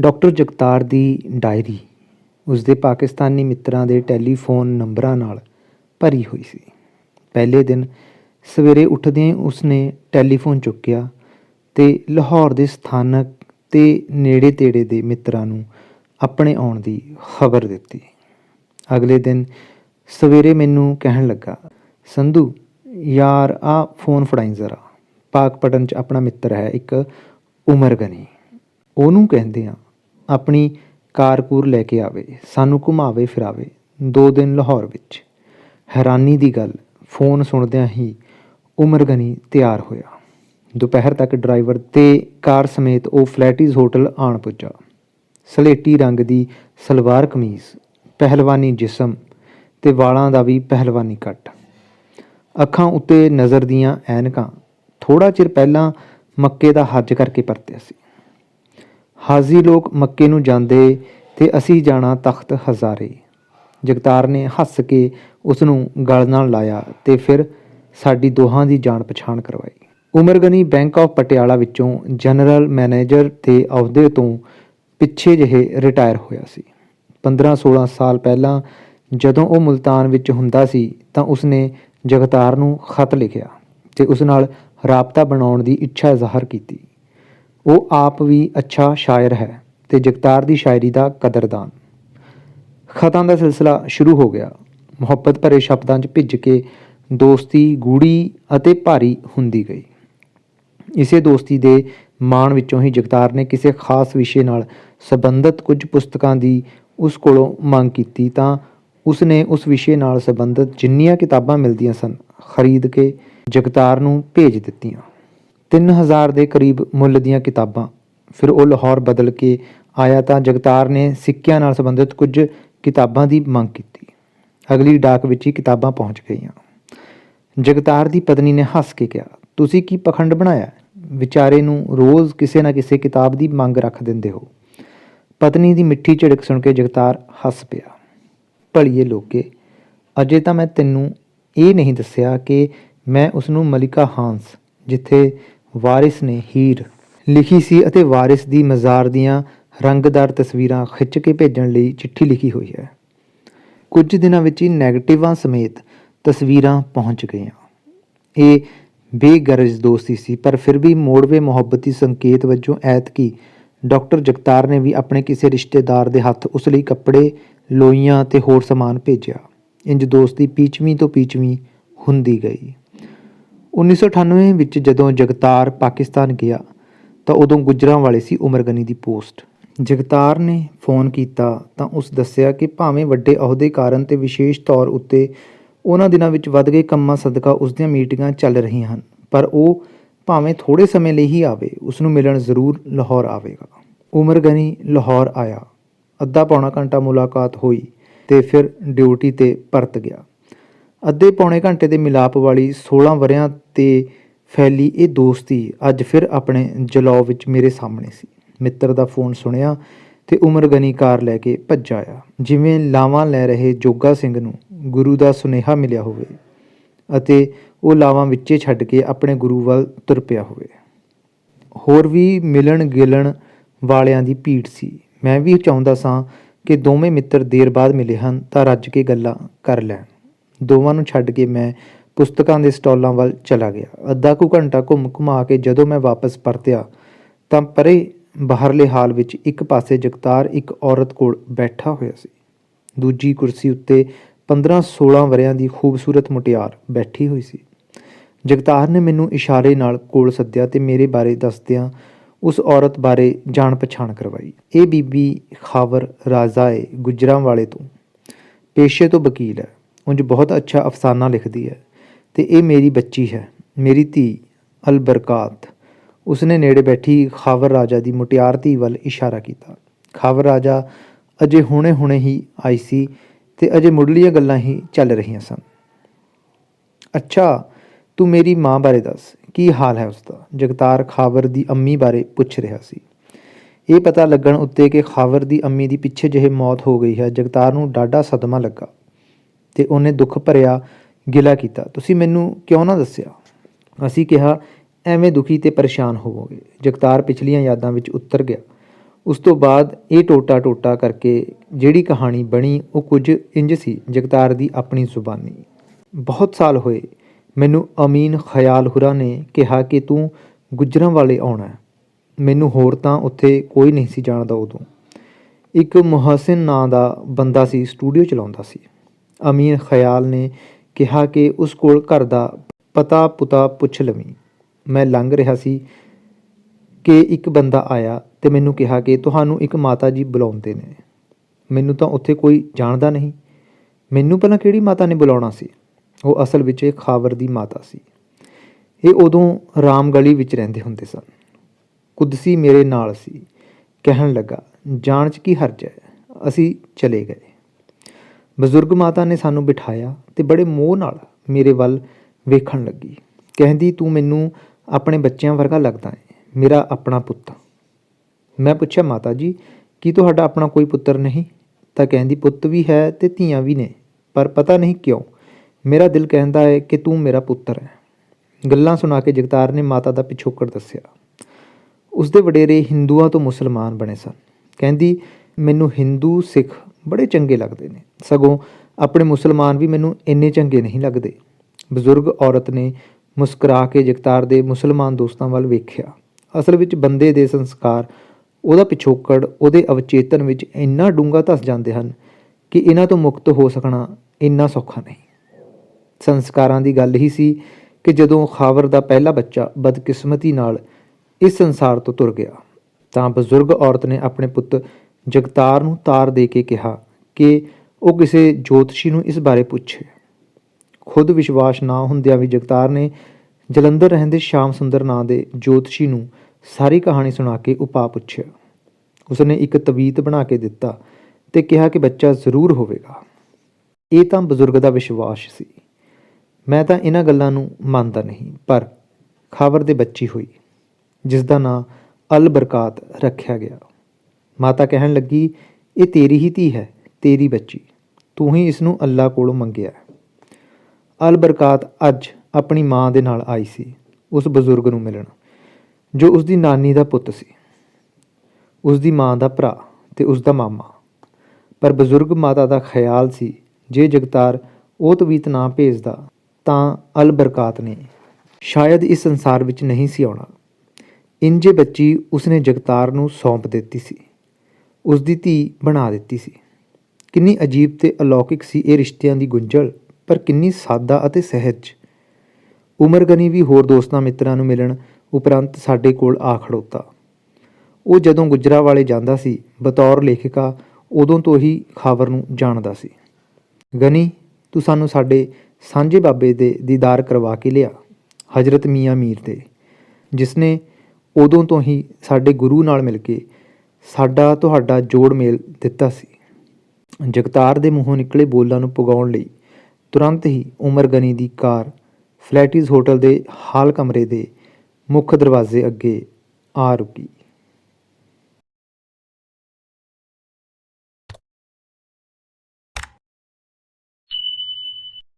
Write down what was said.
Doctor Jagtar ਦੀ diary. ਉਸਦੇ ਪਾਕਿਸਤਾਨੀ ਮਿੱਤਰਾਂ ਦੇ ਟੈਲੀਫੋਨ ਨੰਬਰਾਂ ਨਾਲ ਭਰੀ ਹੋਈ ਸੀ। ਪਹਿਲੇ ਦਿਨ ਸਵੇਰੇ ਉੱਠਦਿਆਂ ਹੀ ਉਸਨੇ ਟੈਲੀਫੋਨ ਚੁੱਕਿਆ ਤੇ ਲਾਹੌਰ ਦੇ ਸਥਾਨਕ ਤੇ ਨੇੜੇ ਤੇੜੇ ਦੇ ਮਿੱਤਰਾਂ ਨੂੰ ਆਪਣੇ ਆਉਣ ਦੀ ਖਬਰ ਦਿੱਤੀ। ਅਗਲੇ ਦਿਨ ਸਵੇਰੇ ਮੈਨੂੰ ਕਹਿਣ ਲੱਗਾ, ਸੰਧੂ, ਯਾਰ, ਆ ਫੋਨ ਫੜਾਈ ਜ਼ਰਾ। ਪਾਕ ਪਾਕਪਟਨ ਚ ਆਪਣਾ ਮਿੱਤਰ ਹੈ ਇੱਕ ਉਮਰ ਗਨੀ ਉਹਨੂੰ ਕਹਿੰਦੇ ਆ ਆਪਣੀ ਕਾਰ ਕੂਰ ਲੈ ਕੇ ਆਵੇ, ਸਾਨੂੰ ਘੁਮਾਵੇ ਫਿਰਾਵੇ। ਦੋ ਦਿਨ ਲਾਹੌਰ ਵਿੱਚ। ਹੈਰਾਨੀ ਦੀ ਗੱਲ, ਫੋਨ ਸੁਣਦਿਆਂ ਹੀ ਉਮਰ ਗਨੀ ਤਿਆਰ ਹੋਇਆ। ਦੁਪਹਿਰ ਤੱਕ ਡਰਾਈਵਰ ਤੇ ਕਾਰ ਸਮੇਤ ਉਹ ਫਲੈਟੀਜ਼ ਹੋਟਲ ਆਣ ਪੁੱਜਾ। ਸਲੇਟੀ ਰੰਗ ਦੀ ਸਲਵਾਰ ਕਮੀਜ਼, ਪਹਿਲਵਾਨੀ ਜਿਸਮ ਤੇ ਵਾਲਾਂ ਦਾ ਵੀ ਪਹਿਲਵਾਨੀ ਕੱਟ। ਅੱਖਾਂ ਉੱਤੇ ਨਜ਼ਰ ਦੀਆਂ ਐਨਕਾਂ ਥੋੜਾ ਚਿਰ ਪਹਿਲਾਂ ਮੱਕੇ ਦਾ ਹੱਜ ਕਰਕੇ ਪਰਤਿਆ ਸੀ। ਹਾਜ਼ੀ ਲੋਕ ਮੱਕੇ ਨੂੰ ਜਾਂਦੇ ਤੇ ਅਸੀਂ ਜਾਣਾ ਤਖਤ ਹਜ਼ਾਰੇ। ਜਗਤਾਰ ਨੇ ਹੱਸ ਕੇ ਉਸ ਨੂੰ ਗਲ ਨਾਲ ਲਾਇਆ ਤੇ ਫਿਰ ਸਾਡੀ ਦੋਹਾਂ ਦੀ ਜਾਣ ਪਛਾਣ ਕਰਵਾਈ। ਉਮਰ ਗਨੀ ਬੈਂਕ ਆਫ ਪਟਿਆਲਾ ਵਿੱਚੋਂ ਜਨਰਲ ਮੈਨੇਜਰ ਦੇ ਅਹੁਦੇ ਤੋਂ ਪਿੱਛੇ ਜਿਹੇ ਰਿਟਾਇਰ ਹੋਇਆ ਸੀ। 15-16 ਸਾਲ ਪਹਿਲਾਂ ਜਦੋਂ ਉਹ ਮੁਲਤਾਨ ਵਿੱਚ ਹੁੰਦਾ ਸੀ ਤਾਂ ਉਸਨੇ ਜਗਤਾਰ ਨੂੰ ਖਤ ਲਿਖਿਆ ਤੇ ਉਸ ਨਾਲ ਰਾਬਤਾ ਬਣਾਉਣ ਦੀ ਇੱਛਾ ਜ਼ਾਹਰ ਕੀਤੀ। ਉਹ ਆਪ ਵੀ ਅੱਛਾ ਸ਼ਾਇਰ ਹੈ ਤੇ ਜਗਤਾਰ ਦੀ ਸ਼ਾਇਰੀ ਦਾ ਕਦਰਦਾਨ। ਖਤਾਂ ਦਾ ਸਿਲਸਿਲਾ ਸ਼ੁਰੂ ਹੋ ਗਿਆ। ਮੁਹੱਬਤ ਭਰੇ ਸ਼ਬਦਾਂ 'ਚ ਭਿੱਜ ਕੇ ਦੋਸਤੀ ਗੂੜੀ ਅਤੇ ਭਾਰੀ ਹੁੰਦੀ ਗਈ। ਇਸੇ ਦੋਸਤੀ ਦੇ ਮਾਣ ਵਿੱਚੋਂ ਹੀ ਜਗਤਾਰ ਨੇ ਕਿਸੇ ਖਾਸ ਵਿਸ਼ੇ ਨਾਲ ਸੰਬੰਧਿਤ ਕੁਝ ਪੁਸਤਕਾਂ ਦੀ ਉਸ ਕੋਲੋਂ ਮੰਗ ਕੀਤੀ ਤਾਂ ਉਸਨੇ ਉਸ ਵਿਸ਼ੇ ਨਾਲ ਸੰਬੰਧਿਤ ਜਿੰਨੀਆਂ ਕਿਤਾਬਾਂ ਮਿਲਦੀਆਂ ਸਨ, ਖਰੀਦ ਕੇ ਜਗਤਾਰ ਨੂੰ ਭੇਜ ਦਿੱਤੀਆਂ। 3000 ਦੇ ਕਰੀਬ ਮੁੱਲ ਦੀਆਂ ਕਿਤਾਬਾਂ। ਫਿਰ ਉਹ ਲਾਹੌਰ ਬਦਲ ਕੇ ਆਇਆ ਤਾਂ ਜਗਤਾਰ ਨੇ ਸਿੱਕਿਆਂ ਨਾਲ ਸੰਬੰਧਿਤ ਕੁਝ ਕਿਤਾਬਾਂ ਦੀ ਮੰਗ ਕੀਤੀ। ਅਗਲੀ ਡਾਕ ਵਿੱਚ ਹੀ ਕਿਤਾਬਾਂ ਪਹੁੰਚ ਗਈਆਂ। ਜਗਤਾਰ ਦੀ ਪਤਨੀ ਨੇ ਹੱਸ ਕੇ ਕਿਹਾ, ਤੁਸੀਂ ਕੀ ਪਖੰਡ ਬਣਾਇਆ? ਵਿਚਾਰੇ ਨੂੰ ਰੋਜ਼ ਕਿਸੇ ਨਾ ਕਿਸੇ ਕਿਤਾਬ ਦੀ ਮੰਗ ਰੱਖ ਦਿੰਦੇ ਹੋ। ਪਤਨੀ ਦੀ ਮਿੱਠੀ ਝਿੜਕ ਸੁਣ ਕੇ ਜਗਤਾਰ ਹੱਸ ਪਿਆ। ਭਲੀਏ ਲੋਕੇ, ਅਜੇ ਤਾਂ ਮੈਂ ਤੈਨੂੰ ਇਹ ਨਹੀਂ ਦੱਸਿਆ ਕਿ ਮੈਂ ਉਸ ਨੂੰ ਮਲਿਕਾ ਹਾਂਸ, ਜਿੱਥੇ ਵਾਰਿਸ ਨੇ ਹੀਰ ਲਿਖੀ ਸੀ ਅਤੇ ਵਾਰਿਸ ਦੀ ਮਜ਼ਾਰ ਦੀਆਂ ਰੰਗਦਾਰ ਤਸਵੀਰਾਂ ਖਿੱਚ ਕੇ ਭੇਜਣ ਲਈ ਚਿੱਠੀ ਲਿਖੀ ਹੋਈ ਹੈ। ਕੁਝ ਦਿਨਾਂ ਵਿੱਚ ਹੀ ਨੈਗੇਟਿਵਾਂ ਸਮੇਤ ਤਸਵੀਰਾਂ ਪਹੁੰਚ ਗਈਆਂ। ਇਹ ਬੇਗਰਜ਼ ਦੋਸਤੀ ਸੀ, ਪਰ ਫਿਰ ਵੀ ਮੋੜਵੇ ਮੁਹੱਬਤੀ ਸੰਕੇਤ ਵਜੋਂ ਐਤਕੀ ਡਾਕਟਰ ਜਗਤਾਰ ਨੇ ਵੀ ਆਪਣੇ ਕਿਸੇ ਰਿਸ਼ਤੇਦਾਰ ਦੇ ਹੱਥ ਉਸ ਲਈ ਕੱਪੜੇ, ਲੋਈਆਂ ਤੇ ਹੋਰ ਸਮਾਨ ਭੇਜਿਆ। ਇੰਜ ਦੋਸਤੀ ਪੀਚਵੀਂ ਤੋਂ ਪੀਚਵੀਂ ਹੁੰਦੀ ਗਈ। 1998 ਵਿੱਚ ਜਦੋਂ ਜਗਤਾਰ ਪਾਕਿਸਤਾਨ ਗਿਆ, ਤਾਂ ਉਦੋਂ ਗੁਜਰਾਂ ਵਾਲੇ ਸੀ ਉਮਰਗਨੀ ਦੀ ਪੋਸਟ। ਜਗਤਾਰ ਨੇ ਫੋਨ ਕੀਤਾ ਤਾਂ ਉਸ ਦੱਸਿਆ ਕਿ ਭਾਵੇਂ ਵੱਡੇ ਅਹੁਦੇ ਕਾਰਨ ਤੇ ਵਿਸ਼ੇਸ਼ ਤੌਰ ਉੱਤੇ ਉਹਨਾਂ ਦਿਨਾਂ ਵਿੱਚ ਵੱਧ ਗਏ ਕੰਮਾਂ ਸਦਕਾ ਉਸ ਦੀਆਂ ਮੀਟਿੰਗਾਂ ਚੱਲ ਰਹੀਆਂ ਹਨ, ਪਰ ਉਹ ਭਾਵੇਂ ਥੋੜੇ ਸਮੇਂ ਲਈ ਹੀ ਆਵੇ, ਉਸ ਨੂੰ ਮਿਲਣ ਜ਼ਰੂਰ ਲਾਹੌਰ ਆਵੇਗਾ। ਉਮਰ ਗਨੀ ਲਾਹੌਰ ਆਇਆ। ਅੱਧਾ ਪੌਣਾ ਘੰਟਾ ਮੁਲਾਕਾਤ ਹੋਈ ਤੇ ਫਿਰ ਡਿਊਟੀ ਤੇ ਪਰਤ ਗਿਆ। ਅੱਧੇ ਪੌਣੇ ਘੰਟੇ ਦੇ ਮਿਲਾਪ ਵਾਲੀ 16 ਵਰਿਆਂ ਤੇ ਫੈਲੀ ਇਹ ਦੋਸਤੀ ਅੱਜ ਫਿਰ ਆਪਣੇ ਜਲੌ ਵਿੱਚ ਮੇਰੇ ਸਾਹਮਣੇ ਸੀ। ਮਿੱਤਰ ਦਾ ਫੋਨ ਸੁਣਿਆ ਤੇ ਉਮਰ ਗਨੀ ਕਾਰ ਲੈ ਕੇ ਭੱਜ ਆਇਆ। ਜਿਵੇਂ ਲਾਵਾਂ ਲੈ ਰਹੇ ਜੋਗਾ ਸਿੰਘ ਨੂੰ ਗੁਰੂ ਦਾ ਸੁਨੇਹਾ ਮਿਲਿਆ ਹੋਵੇ ਅਤੇ ਉਹ ਲਾਵਾਂ ਵਿੱਚੇ ਛੱਡ ਕੇ ਆਪਣੇ ਗੁਰੂ ਵੱਲ ਤੁਰ ਪਿਆ ਹੋਵੇ। ਹੋਰ ਵੀ ਮਿਲਣ ਗਿਲਣ ਵਾਲਿਆਂ ਦੀ ਭੀੜ ਸੀ। ਮੈਂ ਵੀ ਚਾਹੁੰਦਾ ਸਾਂ ਕਿ ਦੋਵੇਂ ਮਿੱਤਰ ਦੇਰ ਬਾਅਦ ਮਿਲੇ ਹਨ ਤਾਂ ਰੱਜ ਕੇ ਗੱਲਾਂ ਕਰ ਲੈਣ। ਦੋਵਾਂ ਨੂੰ ਛੱਡ ਕੇ ਮੈਂ ਪੁਸਤਕਾਂ ਦੇ ਸਟਾਲਾਂ ਵੱਲ ਚਲਾ ਗਿਆ। ਅੱਧਾ ਕੁ ਘੰਟਾ ਘੁੰਮ ਘੁਮਾ ਕੇ ਜਦੋਂ ਮੈਂ ਵਾਪਸ ਪਰਤਿਆ, ਤਾਂ ਪਰੇ ਬਾਹਰਲੇ ਹਾਲ ਵਿੱਚ ਇੱਕ ਪਾਸੇ ਜਗਤਾਰ ਇੱਕ ਔਰਤ ਕੋਲ ਬੈਠਾ ਹੋਇਆ ਸੀ। ਦੂਜੀ ਕੁਰਸੀ ਉੱਤੇ 15-16 ਵਰਿਆਂ ਦੀ ਖੂਬਸੂਰਤ ਮੁਟਿਆਰ ਬੈਠੀ ਹੋਈ ਸੀ। ਜਗਤਾਰ ਨੇ ਮੈਨੂੰ ਇਸ਼ਾਰੇ ਨਾਲ ਕੋਲ ਸੱਦਿਆ ਤੇ ਮੇਰੇ ਬਾਰੇ ਦੱਸਦਿਆਂ ਉਸ ਔਰਤ ਬਾਰੇ ਜਾਣ ਪਛਾਣ ਕਰਵਾਈ। ਇਹ ਬੀਬੀ ਖਾਵਰ ਰਾਜ਼ਾ ਏ ਗੁਜਰਾਂ ਵਾਲੇ ਤੋਂ। ਪੇਸ਼ੇ ਤੋਂ ਵਕੀਲ ਹੈ। ਉਂਝ ਬਹੁਤ ਅੱਛਾ ਅਫਸਾਨਾ ਲਿਖਦੀ ਹੈ। ਤੇ ਇਹ ਮੇਰੀ ਬੱਚੀ ਹੈ, ਮੇਰੀ ਧੀ ਅਲਬਰਕਾਤ। ਉਸਨੇ ਨੇੜੇ ਬੈਠੀ ਖਾਵਰ ਰਾਜਾ ਦੀ ਮੁਟਿਆਰ ਧੀ ਵੱਲ ਇਸ਼ਾਰਾ ਕੀਤਾ। ਖਾਵਰ ਰਾਜਾ ਅਜੇ ਹੁਣੇ-ਹੁਣੇ ਹੀ ਆਈ ਸੀ ਤੇ ਅਜੇ ਮੁੱਢਲੀਆਂ ਗੱਲਾਂ ਹੀ ਚੱਲ ਰਹੀਆਂ ਸਨ। ਅੱਛਾ, ਤੂੰ ਮੇਰੀ ਮਾਂ ਬਾਰੇ ਦੱਸ, ਕੀ ਹਾਲ ਹੈ ਉਸਦਾ? ਜਗਤਾਰ ਖਾਵਰ ਦੀ ਅੰਮੀ ਬਾਰੇ ਪੁੱਛ ਰਿਹਾ ਸੀ। ਇਹ ਪਤਾ ਲੱਗਣ ਉੱਤੇ ਕਿ ਖਾਵਰ ਦੀ ਅੰਮੀ ਦੀ ਪਿੱਛੇ ਜਿਹੇ ਮੌਤ ਹੋ ਗਈ ਹੈ, ਜਗਤਾਰ ਨੂੰ ਡਾਢਾ ਸਦਮਾ ਲੱਗਾ ਤੇ ਉਹਨੇ ਦੁੱਖ ਭਰਿਆ ਗਿਲਾ ਕੀਤਾ। ਤੁਸੀਂ ਮੈਨੂੰ ਕਿਉਂ ਨਾ ਦੱਸਿਆ? ਅਸੀਂ ਕਿਹਾ, ਐਵੇਂ ਦੁਖੀ ਤੇ ਪਰੇਸ਼ਾਨ ਹੋਵੋਗੇ। ਜਗਤਾਰ ਪਿਛਲੀਆਂ ਯਾਦਾਂ ਵਿੱਚ ਉਤਰ ਗਿਆ। ਉਸ ਤੋਂ ਬਾਅਦ ਇਹ ਟੋਟਾ ਟੋਟਾ ਕਰਕੇ ਜਿਹੜੀ ਕਹਾਣੀ ਬਣੀ, ਉਹ ਕੁਝ ਇੰਜ ਸੀ, ਜਗਤਾਰ ਦੀ ਆਪਣੀ ਜ਼ੁਬਾਨੀ। ਬਹੁਤ ਸਾਲ ਹੋਏ, ਮੈਨੂੰ ਅਮੀਨ ਖਿਆਲ ਹੁਰਾ ਨੇ ਕਿਹਾ ਕਿ ਤੂੰ ਗੁੱਜਰਾਂ ਵਾਲੇ ਆਉਣਾ ਮੈਨੂੰ ਹੋਰ ਤਾਂ ਉੱਥੇ ਕੋਈ ਨਹੀਂ ਸੀ ਜਾਣਦਾ ਉਦੋਂ। ਇੱਕ ਮੁਹਸਿਨ ਨਾਂ ਦਾ ਬੰਦਾ ਸੀ, ਸਟੂਡੀਓ ਚਲਾਉਂਦਾ ਸੀ। ਅਮੀਨ ਖਿਆਲ ਨੇ ਕਿਹਾ ਕਿ ਉਸ ਕੋਲ ਘਰ ਦਾ ਪਤਾ ਪੁਤਾ ਪੁੱਛ ਲਵੀਂ। ਮੈਂ ਲੰਘ ਰਿਹਾ ਸੀ ਕਿ ਇੱਕ ਬੰਦਾ ਆਇਆ ਤੇ ਮੈਨੂੰ ਕਿਹਾ ਕਿ ਤੁਹਾਨੂੰ ਇੱਕ ਮਾਤਾ ਜੀ ਬੁਲਾਉਂਦੇ ਨੇ। ਮੈਨੂੰ ਤਾਂ ਉੱਥੇ ਕੋਈ ਜਾਣਦਾ ਨਹੀਂ। ਮੈਨੂੰ ਪਹਿਲਾਂ ਕਿਹੜੀ ਮਾਤਾ ਨੇ ਬੁਲਾਉਣਾ ਸੀ? ਉਹ ਅਸਲ ਵਿੱਚ ਇੱਕ ਖਾਵਰ ਦੀ ਮਾਤਾ ਸੀ। ਇਹ ਉਦੋਂ ਰਾਮ ਗਲੀ ਵਿੱਚ ਰਹਿੰਦੇ ਹੁੰਦੇ ਸਨ। ਕੁਦਸੀ ਮੇਰੇ ਨਾਲ ਸੀ। ਕਹਿਣ ਲੱਗਾ, ਜਾਣ 'ਚ ਕੀ ਹਰਜ ਹੈ? ਅਸੀਂ ਚਲੇ ਗਏ। ਬਜ਼ੁਰਗ ਮਾਤਾ ਨੇ ਸਾਨੂੰ ਬਿਠਾਇਆ ਤੇ ਬੜੇ ਮੋਹ ਨਾਲ ਮੇਰੇ ਵੱਲ ਵੇਖਣ ਲੱਗੀ। ਕਹਿੰਦੀ, ਤੂੰ ਮੈਨੂੰ ਆਪਣੇ ਬੱਚਿਆਂ ਵਰਗਾ ਲੱਗਦਾ ਹੈ ਮੇਰਾ ਆਪਣਾ ਪੁੱਤ ਮੈਂ ਪੁੱਛਿਆ, ਮਾਤਾ ਜੀ, ਕੀ ਤੁਹਾਡਾ ਆਪਣਾ ਕੋਈ ਪੁੱਤਰ ਨਹੀਂ? ਤਾਂ ਕਹਿੰਦੀ, ਪੁੱਤ ਵੀ ਹੈ ਤੇ ਧੀਆਂ ਵੀ ਨੇ, ਪਰ ਪਤਾ ਨਹੀਂ ਕਿਉਂ। ਮੇਰਾ ਦਿਲ ਕਹਿੰਦਾ ਹੈ ਕਿ ਤੂੰ ਮੇਰਾ ਪੁੱਤਰ ਹੈ ਗੱਲਾਂ ਸੁਣਾ ਕੇ ਜਗਤਾਰ ਨੇ ਮਾਤਾ ਦਾ ਪਿਛੋਕੜ ਦੱਸਿਆ। ਉਸਦੇ ਵਡੇਰੇ ਹਿੰਦੂਆਂ ਤੋਂ ਮੁਸਲਮਾਨ ਬਣੇ ਸਨ। ਕਹਿੰਦੀ, ਮੈਨੂੰ ਹਿੰਦੂ, ਸਿੱਖ ਬੜੇ ਚੰਗੇ ਲੱਗਦੇ ਨੇ। ਸਗੋਂ ਆਪਣੇ ਮੁਸਲਮਾਨ ਵੀ ਮੈਨੂੰ ਇੰਨੇ ਚੰਗੇ ਨਹੀਂ ਲੱਗਦੇ। ਬਜ਼ੁਰਗ ਔਰਤ ਨੇ ਮੁਸਕਰਾ ਕੇ ਜਗਤਾਰ ਦੇ ਮੁਸਲਮਾਨ ਦੋਸਤਾਂ ਵੱਲ ਵੇਖਿਆ। ਅਸਲ ਵਿੱਚ ਬੰਦੇ ਦੇ ਸੰਸਕਾਰ, ਉਹਦਾ ਪਿਛੋਕੜ, ਉਹਦੇ ਅਵਚੇਤਨ ਵਿੱਚ ਇੰਨਾ ਡੂੰਘਾ ਧਸ ਜਾਂਦੇ ਹਨ ਕਿ ਇਹਨਾਂ ਤੋਂ ਮੁਕਤ ਹੋ ਸਕਣਾ ਇੰਨਾ ਸੌਖਾ ਨਹੀਂ। ਸੰਸਕਾਰਾਂ ਦੀ ਗੱਲ ਹੀ ਸੀ ਕਿ ਜਦੋਂ ਖਾਵਰ ਦਾ ਪਹਿਲਾ ਬੱਚਾ ਬਦਕਿਸਮਤੀ ਨਾਲ ਇਸ ਸੰਸਾਰ ਤੋਂ ਤੁਰ ਗਿਆ, ਤਾਂ ਬਜ਼ੁਰਗ ਔਰਤ ਨੇ ਆਪਣੇ ਪੁੱਤ ਜਗਤਾਰ ਨੂੰ ਤਾਰ ਦੇ ਕੇ ਕਿਹਾ ਕਿ ਉਹ ਕਿਸੇ ਜੋਤਸ਼ੀ ਨੂੰ ਇਸ ਬਾਰੇ ਪੁੱਛੇ। ਖੁਦ ਵਿਸ਼ਵਾਸ ਨਾ ਹੁੰਦਿਆਂ ਵੀ ਜਗਤਾਰ ਨੇ ਜਲੰਧਰ ਰਹਿੰਦੇ ਸ਼ਾਮ ਸੁੰਦਰ ਨਾਂ ਦੇ ਜੋਤਸ਼ੀ ਨੂੰ ਸਾਰੀ ਕਹਾਣੀ ਸੁਣਾ ਕੇ ਉਪਾਅ ਪੁੱਛਿਆ। ਉਸਨੇ ਇੱਕ ਤਵੀਤ ਬਣਾ ਕੇ ਦਿੱਤਾ ਤੇ ਕਿਹਾ ਕਿ ਬੱਚਾ ਜ਼ਰੂਰ ਹੋਵੇਗਾ। ਇਹ ਤਾਂ ਬਜ਼ੁਰਗ ਦਾ ਵਿਸ਼ਵਾਸ ਸੀ। ਮੈਂ ਤਾਂ ਇਹਨਾਂ ਗੱਲਾਂ ਨੂੰ ਮੰਨਦਾ ਨਹੀਂ, ਪਰ ਖਾਵਰ ਦੇ ਬੱਚੀ ਹੋਈ ਜਿਸ ਦਾ ਨਾਂ ਅਲ ਬਰਕਾਤ ਰੱਖਿਆ ਗਿਆ। ਮਾਤਾ ਕਹਿਣ ਲੱਗੀ, ਇਹ ਤੇਰੀ ਹੀ ਧੀ ਹੈ, ਤੇਰੀ ਬੱਚੀ, ਤੂੰ ਹੀ ਇਸ ਨੂੰ ਅੱਲਾ ਕੋਲੋਂ ਮੰਗਿਆ ਹੈ। ਅਲ ਬਰਕਾਤ ਅੱਜ ਆਪਣੀ ਮਾਂ ਦੇ ਨਾਲ ਆਈ ਸੀ, ਉਸ ਬਜ਼ੁਰਗ ਨੂੰ ਮਿਲਣ, ਜੋ ਉਸ ਦੀ ਨਾਨੀ ਦਾ ਪੁੱਤ ਸੀ। ਉਸ ਦੀ ਮਾਂ ਦਾ ਭਰਾ ਤੇ ਉਸ ਦਾ ਮਾਮਾ। ਪਰ ਬਜ਼ੁਰਗ ਮਾਤਾ ਦਾ ਖਿਆਲ ਸੀ, ਜੇ ਜਗਤਾਰ ਉਹ ਤਵੀਤ ਨਾ ਭੇਜਦਾ, ਤਾਂ ਅਲ ਬਰਕਾਤ ਨੇ ਸ਼ਾਇਦ ਇਸ ਸੰਸਾਰ ਵਿੱਚ ਨਹੀਂ ਸੀ ਆਉਣਾ। ਇੰਜੇ ਬੱਚੀ ਉਸਨੇ ਜਗਤਾਰ ਨੂੰ ਸੌਂਪ ਦਿੱਤੀ ਸੀ। ਉਸ ਦੀ ਧੀ ਬਣਾ ਦਿੱਤੀ ਸੀ। ਕਿੰਨੀ ਅਜੀਬ ਤੇ ਅਲੌਕਿਕ ਸੀ ਇਹ ਰਿਸ਼ਤਿਆਂ ਦੀ ਗੁੰਝਲ, ਪਰ ਕਿੰਨੀ ਸਾਦਾ ਅਤੇ ਸਹਿਜ। ਉਮਰ ਗਨੀ ਵੀ ਹੋਰ ਦੋਸਤਾਂ ਮਿੱਤਰਾਂ ਨੂੰ ਮਿਲਣ ਉਪਰੰਤ ਸਾਡੇ ਕੋਲ ਆ ਖੜੋਤਾ। ਉਹ ਜਦੋਂ ਗੁਜਰਾ ਵਾਲੇ ਜਾਂਦਾ ਸੀ, ਬਤੌਰ ਲੇਖਿਕਾ ਉਦੋਂ ਤੋਂ ਹੀ ਖਾਵਰ ਨੂੰ ਜਾਣਦਾ ਸੀ। ਗਨੀ, ਤੂੰ ਸਾਨੂੰ ਸਾਡੇ ਸਾਂਝੇ ਬਾਬੇ ਦੇ ਦੀਦਾਰ ਕਰਵਾ ਕੇ ਲਿਆ, ਹਜ਼ਰਤ ਮੀਆਂ ਮੀਰ ਦੇ ਜਿਸ ਨੇ ਉਦੋਂ ਤੋਂ ਹੀ ਸਾਡੇ ਗੁਰੂ ਨਾਲ ਮਿਲ ਕੇ ਸਾਡਾ ਤੁਹਾਡਾ ਜੋੜ ਮੇਲ ਦਿੱਤਾ ਸੀ। ਜਗਤਾਰ ਦੇ ਮੂੰਹੋਂ ਨਿਕਲੇ ਬੋਲਾਂ ਨੂੰ ਪੁਗਾਉਣ ਲਈ ਤੁਰੰਤ ਹੀ ਉਮਰ ਗਨੀ ਦੀ ਕਾਰ ਫਲੈਟੀਜ਼ ਹੋਟਲ ਦੇ ਹਾਲ ਕਮਰੇ ਦੇ ਮੁੱਖ ਦਰਵਾਜ਼ੇ ਅੱਗੇ ਆ ਰੁਕੀ।